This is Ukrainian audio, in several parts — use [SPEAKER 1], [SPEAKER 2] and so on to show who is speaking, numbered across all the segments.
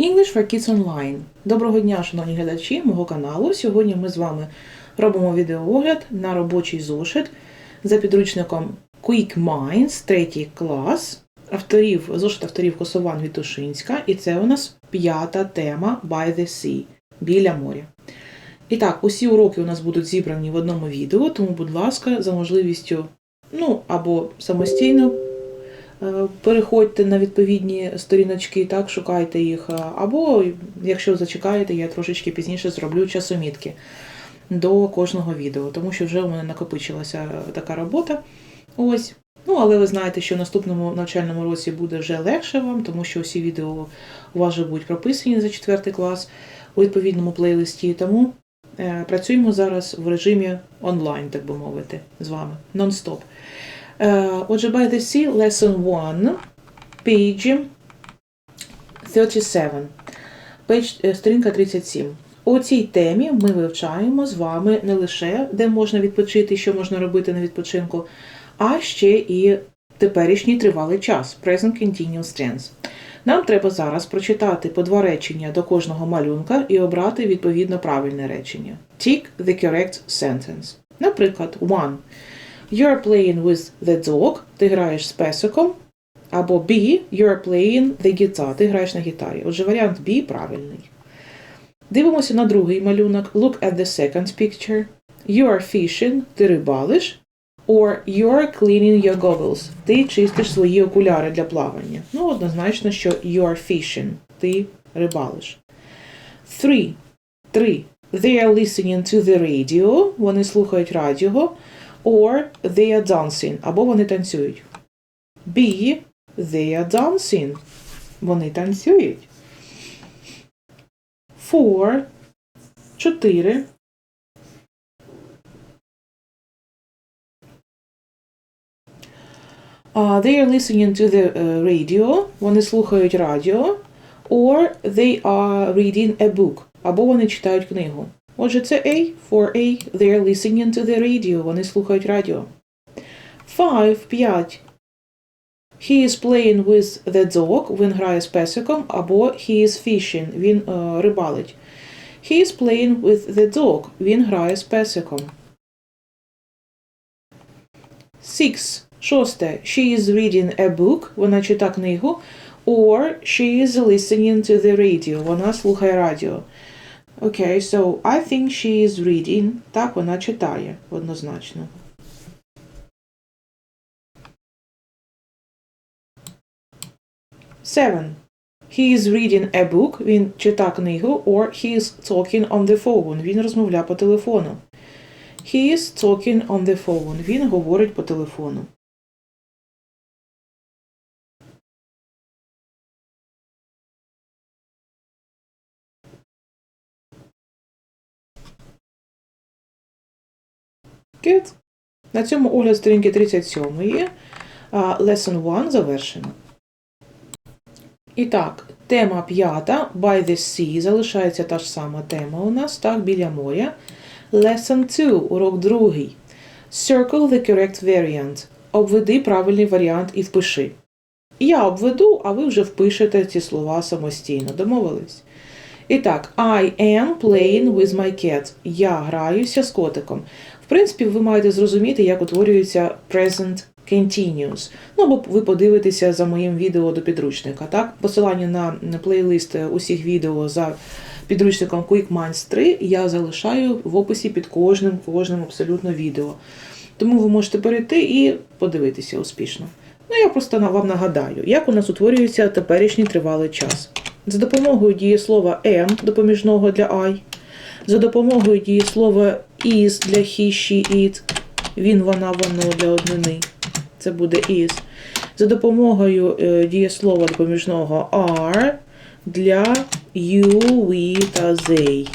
[SPEAKER 1] English for Kids Online. Доброго дня, шановні глядачі мого каналу. Сьогодні ми з вами робимо відеоогляд на робочий зошит за підручником Quick Minds, третій клас. Авторів, зошит авторів Косован Вітушинська. І це у нас п'ята тема By the Sea біля моря. І так, усі уроки у нас будуть зібрані в одному відео, тому, будь ласка, за можливістю, ну, або самостійно Переходьте на відповідні сторіночки, так, шукайте їх. е, Або, якщо зачекаєте, я трошечки пізніше зроблю часомітки до кожного відео, тому що вже у мене накопичилася така робота. Ось. Ну, але ви знаєте, що в наступному навчальному році буде вже легше вам, тому що усі відео у вас вже будуть прописані за 4 клас у відповідному плейлисті. Тому е, працюємо зараз в режимі онлайн, так би мовити, з вами, нон-стоп. Е, Отже, by the sea, lesson 1, page 37, Пейдж, е, сторінка 37. У цій темі ми вивчаємо з вами не лише, де можна відпочити, що можна робити на відпочинку, а ще і теперішній тривалий час Present Continuous Tense. Нам треба зараз прочитати по два речення до кожного малюнка і обрати відповідно правильне речення. Tick the correct sentence. Наприклад, one. You're playing with the dog, ти граєш з песиком. Або B, you're playing the guitar, ти граєш на гітарі. Отже, варіант B правильний. Дивимося на другий малюнок. Look at the second picture. You're fishing, ти рибалиш. Or you're cleaning your goggles, ти чистиш свої окуляри для плавання. Ну, однозначно, що you're fishing, ти рибалиш. Three. Три. They are listening to the radio, вони слухають радіо. Or they are dancing, або вони танцюють. B. They are dancing. Вони танцюють. Four. Чотири. Uh, they are listening to the uh, radio. Вони слухають радіо. Or they are reading a book. Або вони читають книгу. Отже, це A. For A. They are listening to the radio. Вони слухають радіо. Five. П'ять. He is playing with the dog. Він грає з песиком. Або he is fishing. Він е, рибалить. He is playing with the dog. Він грає з песиком. Six. Шосте. She is reading a book. Вона читає книгу. Or she is listening to the radio. Вона слухає радіо. Окей, okay, so I think she is reading. Так, вона читає однозначно. Seven. He is reading a book. Він читає книгу. Or he is talking on the phone. Він розмовляє по телефону. He is talking on the phone. Він говорить по телефону. Good. На цьому огляд сторінки 37 є. Lesson 1 завершено. І так, тема п'ята By the Sea залишається та ж сама тема у нас, так, біля моря. Lesson 2, урок другий. Circle the correct variant. Обведи правильний варіант і впиши. Я обведу, а ви вже впишете ці слова самостійно. Домовились? І так, I am playing with my cat. Я граюся з котиком. Принципі, ви маєте зрозуміти, як утворюється present continuous. Ну, або ви подивитеся за моїм відео до підручника. Так, посилання на плейлист усіх відео за підручником Quick Minds 3 я залишаю в описі під кожним, кожним абсолютно відео. Тому ви можете перейти і подивитися успішно. Ну, я просто вам нагадаю, як у нас утворюється теперішній тривалий час. За допомогою дієслова am допоміжного для I, за допомогою дієслова is для he, she, it, він, вона, воно для однини. Це буде is. За допомогою е, дієслова допоміжного are для you, we та they.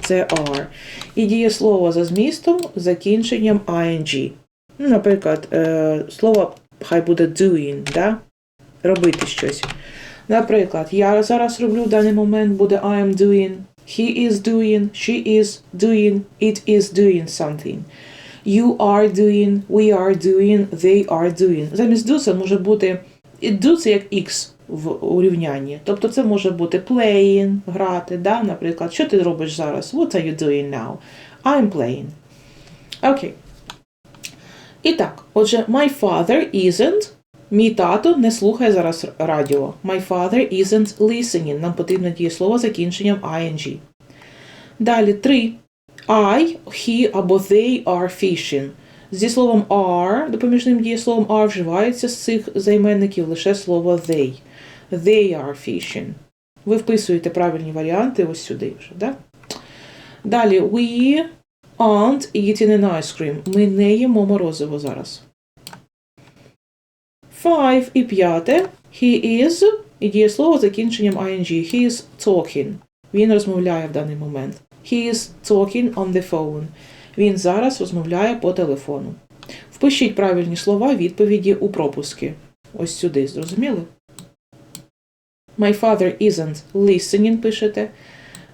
[SPEAKER 1] Це are. І дієслово за змістом з закінченням ing. Ну, Наприклад, е, слово хай буде doing, да? робити щось. Наприклад, я зараз роблю в даний момент буде I am doing, he is doing, she is doing, it is doing something. You are doing, we are doing, they are doing. Замість do це може бути do це як X в урівнянні. Тобто це може бути playing, грати, да? наприклад, що ти робиш зараз? What are you doing now? I'm playing. Окей. І так, отже, my father isn't. Мій тато не слухає зараз радіо. My father isn't listening. Нам потрібно дієслово закінченням ing. Далі три. I, he або they are fishing. Зі словом are, допоміжним дієсловом are вживається з цих займенників лише слово they. They are fishing. Ви вписуєте правильні варіанти ось сюди вже, да? Далі, we aren't eating an ice cream. Ми не їмо морозиво зараз. Five і п'яте. He is і дієслово закінченням ing. He is talking. Він розмовляє в даний момент. He is talking on the phone. Він зараз розмовляє по телефону. Впишіть правильні слова відповіді у пропуски. Ось сюди, зрозуміли? My father isn't listening, пишете.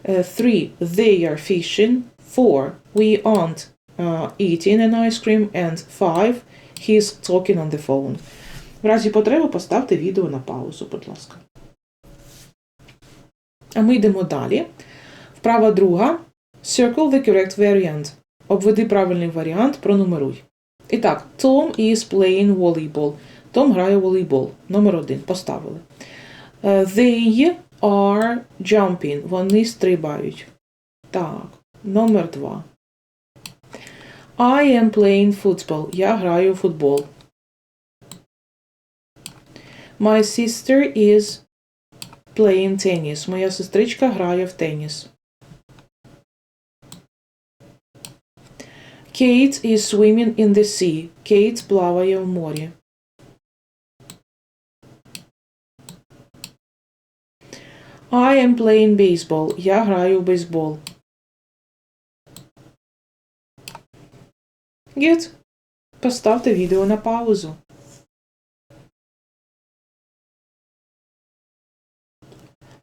[SPEAKER 1] Uh, three, they are fishing. Four, we aren't uh, eating an ice cream. And five, he's talking on the phone. В разі потреби поставте відео на паузу, будь ласка. А ми йдемо далі. Вправа друга. Circle the correct variant. Обведи правильний варіант, пронумеруй. І так, Tom is playing volleyball. Том грає у волейбол. Номер один. Поставили. Е, They are jumping. Вони стрибають. Так. Номер два. I am playing football. Я граю у футбол. My sister is playing tennis. Моя сестричка грає в теніс. Kate is swimming in the sea. Кейт плаває в морі. I am playing baseball. Я граю в бейсбол. Good. Поставте відео на паузу.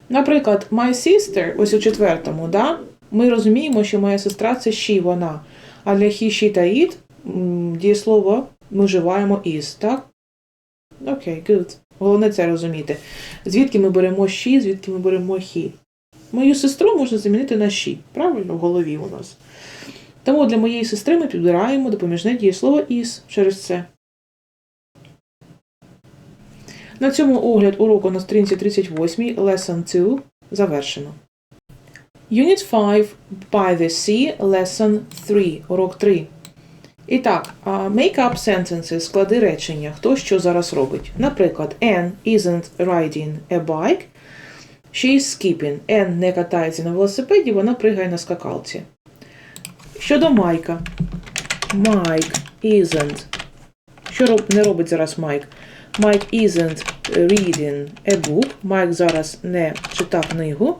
[SPEAKER 1] Наприклад, my sister, ось у четвертому, да? ми розуміємо, що моя сестра це she, вона. А для he, she та it дієслово ми вживаємо is, так? Окей, good. Головне це розуміти. Звідки ми беремо she, звідки ми беремо he. Мою сестру можна замінити на she. Правильно, в голові у нас. Тому для моєї сестри ми підбираємо допоміжне дієслово is через це. На цьому огляд уроку на сторінці 38 Lesson 2 завершено. Unit 5 By the Sea Lesson 3. Урок 3. І так, make up sentences, склади речення. Хто що зараз робить. Наприклад, Anne isn't riding a bike. She is skipping. Anne не катається на велосипеді, вона пригає на скакалці. Щодо Майка. Mike isn't. Що не робить зараз Майк? Майк isn't reading a book. Майк зараз не читав книгу.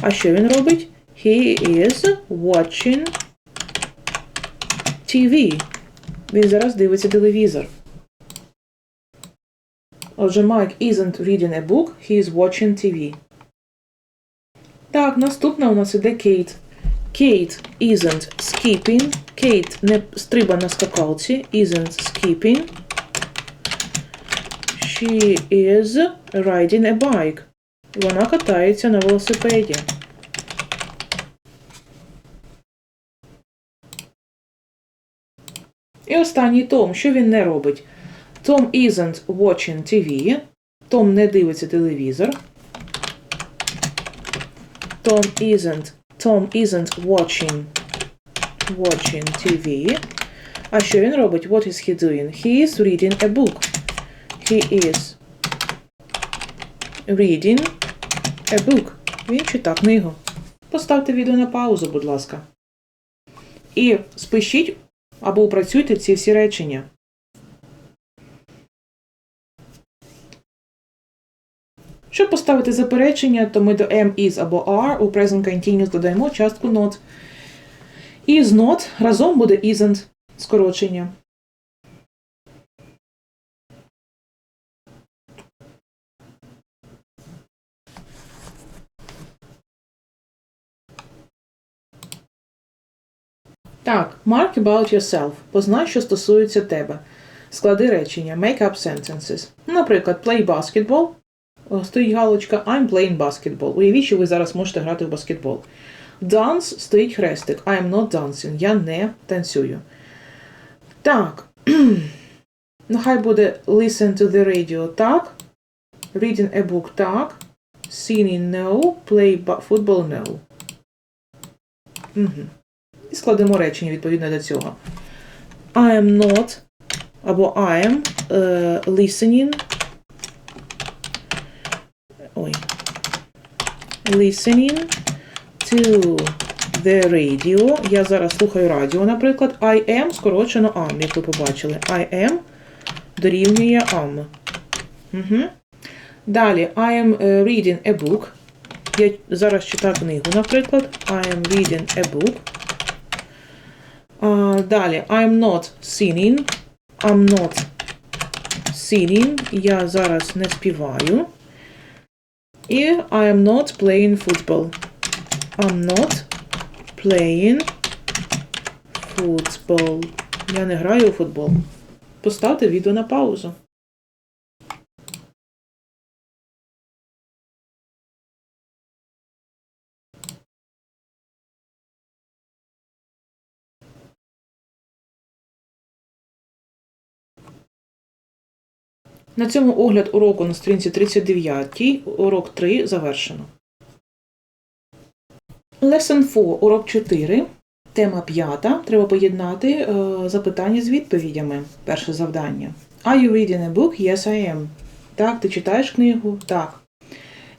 [SPEAKER 1] А що він робить? He is watching TV. Він зараз дивиться телевізор. Отже, Майк isn't reading a book, he is watching TV. Так, наступна у нас іде Кейт. Кейт isn't skipping. Кейт не стриба на скакалці. Isn't skipping. She is riding a bike. Вона катається на велосипеді. І останній Том, що він не робить? Том isn't watching TV. Том не дивиться телевізор. Tom isn't Tom isn't watching watching TV. А що він робить? What is he doing? He is reading a book. He is reading a book. Він читав книгу. Поставте відео на паузу, будь ласка. І спишіть або опрацюйте ці всі речення. Щоб поставити заперечення, то ми до am, is або are у present continuous додаємо частку not. Is not разом буде isn't скорочення. Так, mark about yourself. Познай, що стосується тебе. Склади речення. Make up sentences. Наприклад, play basketball. стоїть галочка I'm playing basketball. Уявіть, що ви зараз можете грати в баскетбол. Dance стоїть хрестик. I am not dancing. Я не танцюю. Так. Нехай буде listen to the radio так. Reading a book так. Singing no. Play football no. Угу. І складемо речення відповідно до цього. I am not або I am е, listening. Ой. Listening to the radio. Я зараз слухаю радіо, наприклад. I am скорочено am, як ви побачили. I am дорівнює am. Угу. Далі I am е, reading a book. Я зараз читаю книгу, наприклад. I am reading a book. Далі I'm not singing. I'm not singing. Я зараз не співаю. І I am not playing football. I'm not playing football. Я не граю у футбол. Поставте відео на паузу. На цьому огляд уроку на сторінці 39, урок 3 завершено. Lesson 4, урок 4, тема 5. Треба поєднати е, запитання з відповідями. Перше завдання. Are you reading a book? Yes, I am. Так, ти читаєш книгу? Так.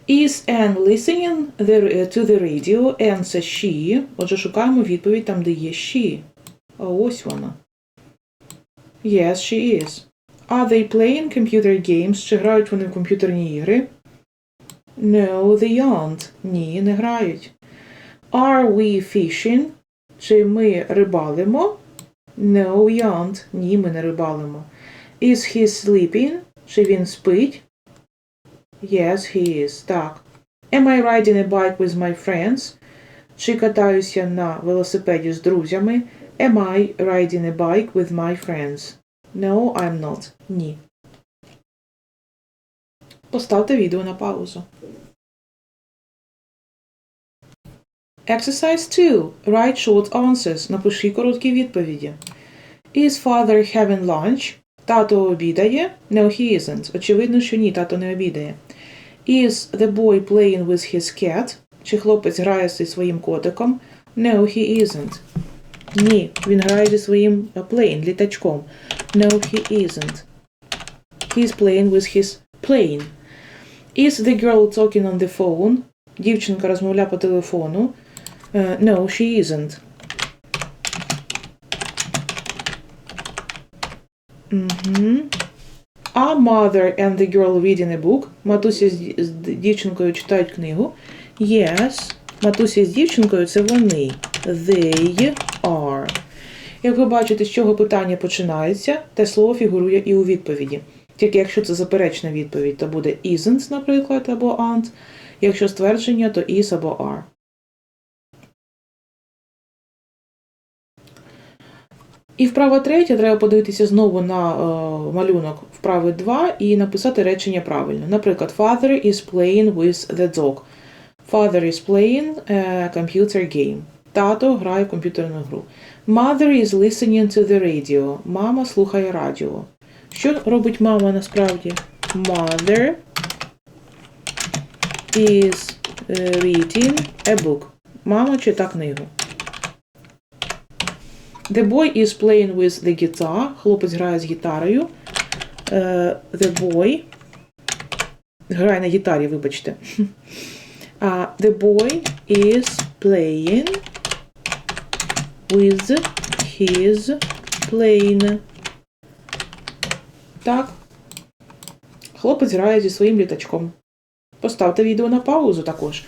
[SPEAKER 1] Is Anne listening the, to the radio? Anne це she. Отже, шукаємо відповідь там, де є she. Ось вона. Yes, she is. Are they playing computer games? Чи грають вони в комп'ютерні ігри? No, they aren't. Ні, не грають. Are we fishing? Чи ми рибалимо? No, we aren't. Ні, ми не рибалимо. Is he sleeping? Чи він спить? Yes, he is. Так. Am I riding a bike with my friends? Чи катаюся на велосипеді з друзями? Am I riding a bike with my friends? No, I'm not. Ні. Поставте відео на паузу. Exercise 2. Write short answers. Напиши короткі відповіді. Is father having lunch? Тато обідає? No, he isn't. Очевидно, що ні, тато не обідає. Is the boy playing with his cat? Чи хлопець грає зі своїм котиком? No, he isn't. Ні, він грає зі своїм е, plane, літачком. No, he isn't. He's playing with his plane. Is the girl talking on the phone? Дівчинка розмовляє по телефону. Е, no, she isn't. Мгм. A mother and the girl reading a book. Матуся з дівчинкою читають книгу. Yes. Матуся з дівчинкою це вони. They are. Як ви бачите, з чого питання починається, те слово фігурує і у відповіді. Тільки якщо це заперечна відповідь, то буде isn't, наприклад, або aren't. Якщо ствердження, то is або are. І вправа третя, треба подивитися знову на е, малюнок вправи 2 і написати речення правильно. Наприклад, Father is playing with the dog. Father is playing a computer game. Тато грає в комп'ютерну гру. Mother is listening to the radio. Мама слухає радіо. Що робить мама насправді? Mother is е, reading a book. Мама читає книгу. The boy is playing with the guitar. Хлопець грає з гітарою. Е, the boy грає на гітарі, вибачте. А the boy is playing with his plane. Так. Хлопець грає зі своїм літачком. Поставте відео на паузу також.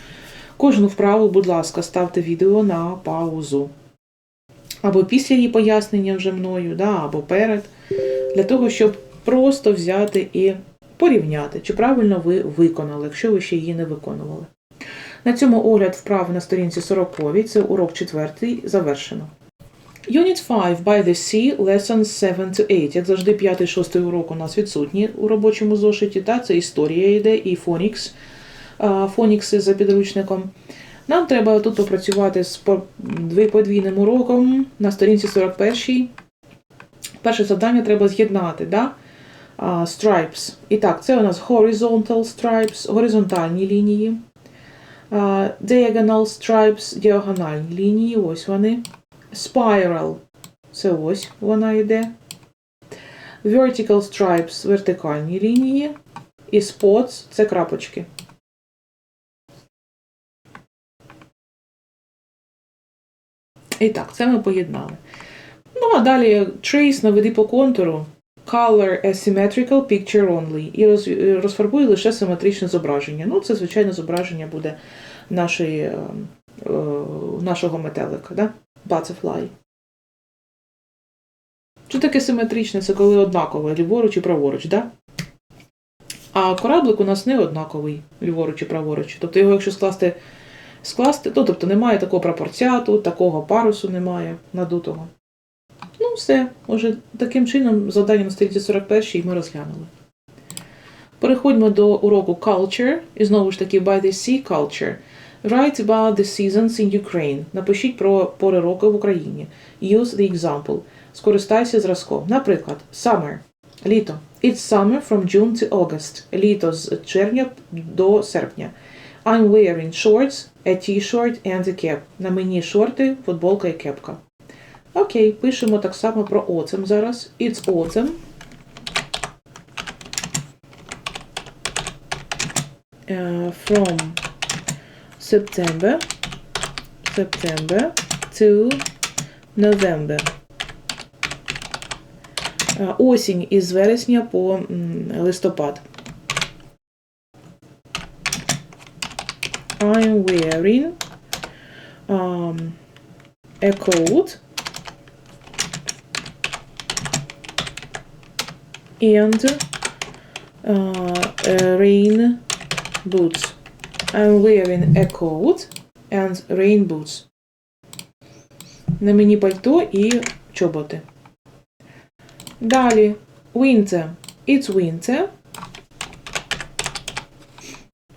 [SPEAKER 1] Кожну вправу, будь ласка, ставте відео на паузу. Або після її пояснення вже мною, да, або перед. Для того, щоб просто взяти і порівняти, чи правильно ви виконали, якщо ви ще її не виконували. На цьому огляд вправи на сторінці 40 це урок 4 завершено. Unit 5 by the Sea, lessons 7 to 8. Як завжди, 5-6 урок у нас відсутні у робочому зошиті. Та? Це історія йде і фонікс, фонікси за підручником. Нам треба тут попрацювати з подвійним уроком на сторінці 41. Перше завдання треба з'єднати. Да? Stripes. І так, це у нас horizontal stripes, горизонтальні лінії. А, diagonal stripes, діагональні лінії, ось вони. Spiral, це ось вона йде. Vertical stripes, вертикальні лінії. І spots це крапочки. І так, це ми поєднали. Ну, а далі trace наведи по контуру. Color asymmetrical picture only. І роз, розфарбує лише симетричне зображення. Ну, це, звичайно, зображення буде нашої, е, е, нашого метелика, да? Butterfly. Що таке симетричне? Це коли однакове, ліворуч і праворуч, да? А кораблик у нас не однаковий, ліворуч і праворуч. Тобто його, якщо скласти, скласти, ну, тобто немає такого прапорцяту, такого парусу немає надутого. Ну, все, уже таким чином завдання на сторінці 41 ми розглянули. Переходьмо до уроку Culture. І знову ж таки, by the sea culture. Write about the seasons in Ukraine. Напишіть про пори року в Україні. Use the example. Скористайся зразком. Наприклад, summer. Літо. It's summer from June to August. Літо з червня до серпня. I'm wearing shorts, a t-shirt and a cap. На мені шорти, футболка і кепка. Окей, пишемо так само про autumn зараз. It's. Uh, from September, September to November. Uh, осінь із вересня по листопад. I'm wearing um, a coat and uh, uh, rain boots. I'm wearing a coat and rain boots. На мені пальто і чоботи. Далі. Winter. It's winter.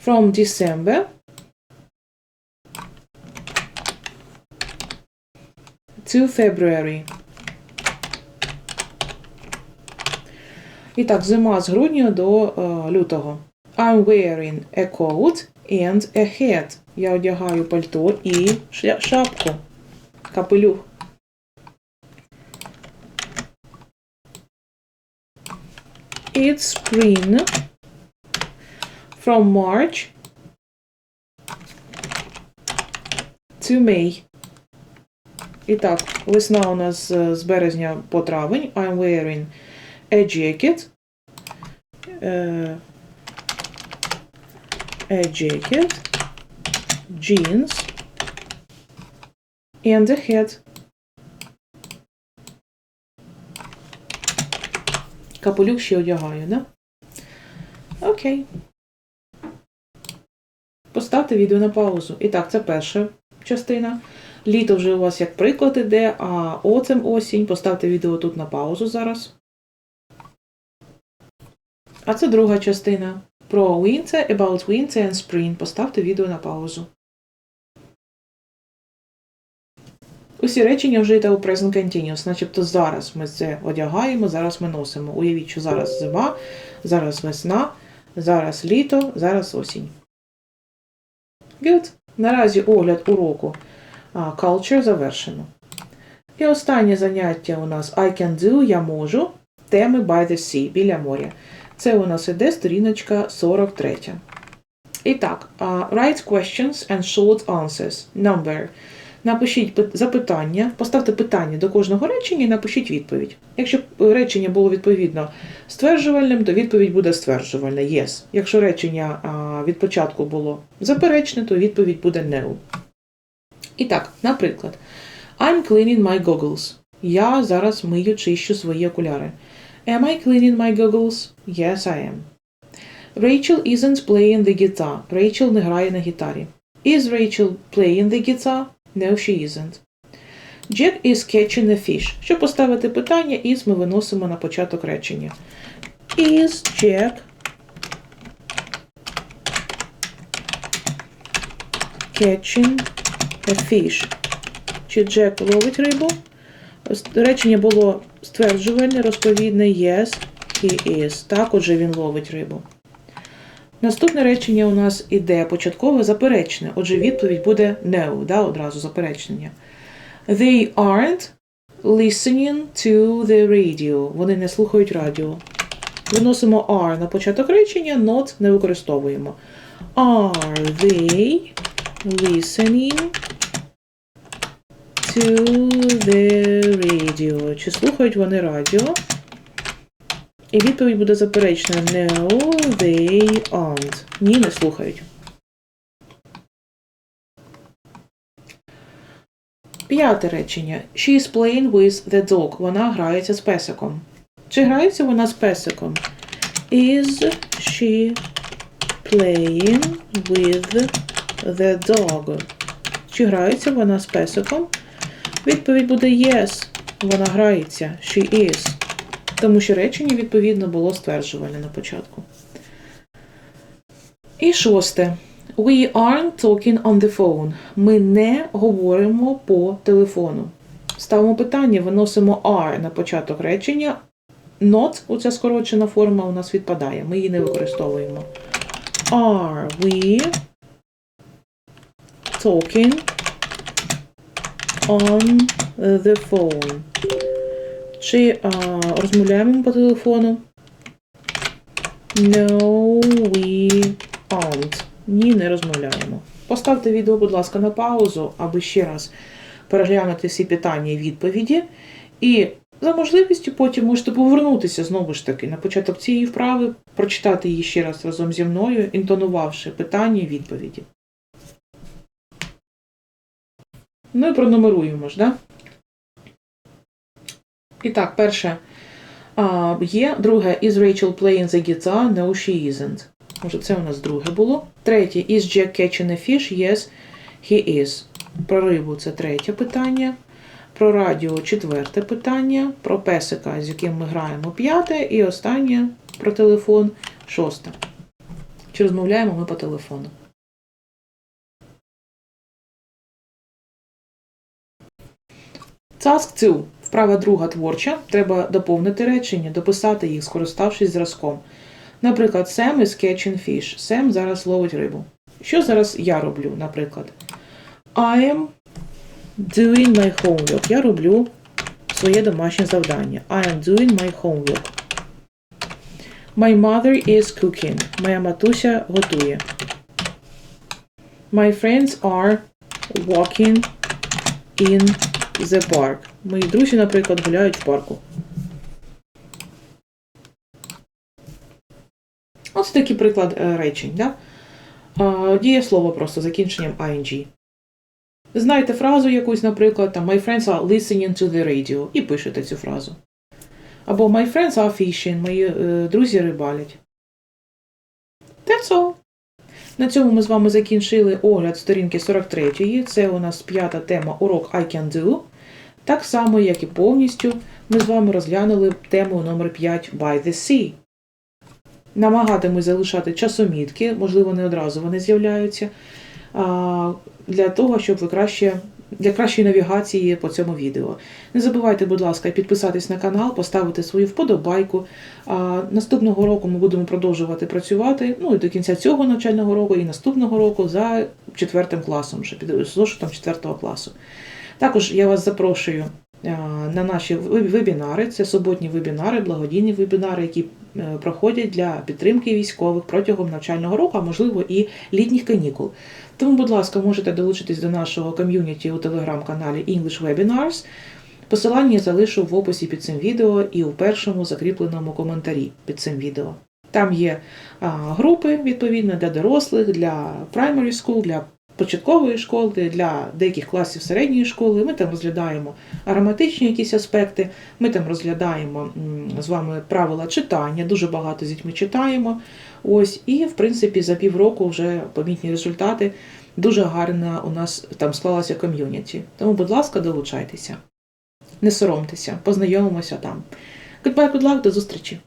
[SPEAKER 1] From December to February. І так, зима з грудня до е, лютого. I'm wearing a coat and a hat. Я одягаю пальто і шапку. Капелюх. It's spring from March to May. І так, весна у нас з березня по травень. I'm wearing a jacket. Е, a jacket, jeans, and a hat. Капелюх ще одягаю, да? Окей. Поставте відео на паузу. І так, це перша частина. Літо вже у вас як приклад іде, а оцем осінь. Поставте відео тут на паузу зараз. А це друга частина. Про winter, about winter and spring. Поставте відео на паузу. Усі речення йде у present continuous, начебто зараз ми це одягаємо, зараз ми носимо. Уявіть, що зараз зима, зараз весна, зараз літо, зараз осінь. Good. Наразі огляд уроку Culture завершено. І останнє заняття у нас I can do, я можу. Теми by the sea, біля моря. Це у нас іде сторіночка 43. І так, write questions and short answers. Number. Напишіть запитання, поставте питання до кожного речення і напишіть відповідь. Якщо речення було відповідно стверджувальним, то відповідь буде стверджувальна yes. Якщо речення від початку було заперечне, то відповідь буде no. І так, наприклад, I'm cleaning my goggles. Я зараз мию чищу свої окуляри. Am I cleaning my goggles? Yes, I am. Rachel isn't playing the guitar. Rachel не грає на гітарі. Is Rachel playing the guitar? No, she isn't. Jack is catching a fish. Щоб поставити питання, is ми виносимо на початок речення. Is Jack catching a fish? Чи Джек ловить рибу? Речення було стверджувальне, розповідне yes, he is. Так, отже, він ловить рибу. Наступне речення у нас іде початкове заперечне. Отже, відповідь буде no, да, одразу заперечення. They aren't listening to the radio. Вони не слухають радіо. Виносимо are на початок речення, not не використовуємо. Are they listening to the radio? Чи слухають вони радіо? І відповідь буде заперечна. No, they aren't. Ні, не слухають. П'яте речення. She is playing with the dog. Вона грається з песиком. Чи грається вона з песиком? Is she playing with the dog? Чи грається вона з песиком? Відповідь буде yes. Вона грається. She is. Тому що речення, відповідно, було стверджувальне на початку. І шосте. We aren't talking on the phone. Ми не говоримо по телефону. Ставимо питання, виносимо are на початок речення. Not, оця скорочена форма, у нас відпадає. Ми її не використовуємо. Are we talking on the phone? Чи а, розмовляємо по телефону? No, we aren't. Ні, не розмовляємо. Поставте відео, будь ласка, на паузу, аби ще раз переглянути всі питання і відповіді. І за можливістю потім можете повернутися знову ж таки на початок цієї вправи, прочитати її ще раз разом зі мною, інтонувавши питання і відповіді. Ну і пронумеруємо ж, да? І так, перше є, друге, is Rachel playing the guitar? No, she isn't. Може, це у нас друге було. Третє, is Jack catching a fish? Yes, he is. Про рибу це третє питання. Про радіо четверте питання. Про песика, з яким ми граємо п'яте. І останнє про телефон шосте. Чи розмовляємо ми по телефону? Task 2. Вправа друга творча. Треба доповнити речення, дописати їх, скориставшись зразком. Наприклад, Sam is catching fish. Сем зараз ловить рибу. Що зараз я роблю, наприклад? I am doing my homework. Я роблю своє домашнє завдання. I am doing my homework. My mother is cooking. Моя матуся готує. My friends are walking in the park. Мої друзі, наприклад, гуляють в парку. Ось такий приклад е, речень. Да? Е, Дієслово просто закінченням ing. Знаєте фразу якусь, наприклад, там My friends are listening to the radio і пишете цю фразу. Або My friends are fishing, мої е, друзі рибалять. На цьому ми з вами закінчили огляд сторінки 43. Це у нас п'ята тема урок I can do. Так само, як і повністю, ми з вами розглянули тему номер 5 By the Sea. Намагатимусь залишати часомітки, можливо, не одразу вони з'являються, для того, щоб ви краще. Для кращої навігації по цьому відео. Не забувайте, будь ласка, підписатись на канал, поставити свою вподобайку. А, наступного року ми будемо продовжувати працювати ну і до кінця цього навчального року, і наступного року за четвертим класом, вже під зошитом четвертого класу. Також я вас запрошую на наші вебінари. Це суботні вебінари, благодійні вебінари, які е, проходять для підтримки військових протягом навчального року, а можливо і літніх канікул. Тому, будь ласка, можете долучитись до нашого ком'юніті у телеграм-каналі English Webinars. Посилання залишу в описі під цим відео і у першому закріпленому коментарі під цим відео. Там є групи, відповідно, для дорослих, для primary school, для початкової школи, для деяких класів середньої школи. Ми там розглядаємо ароматичні якісь аспекти, ми там розглядаємо з вами правила читання, дуже багато з дітьми читаємо. Ось, і в принципі за півроку вже помітні результати Дуже гарна у нас там склалася ком'юніті. Тому, будь ласка, долучайтеся. Не соромтеся, познайомимося там. Goodbye, good luck, до зустрічі!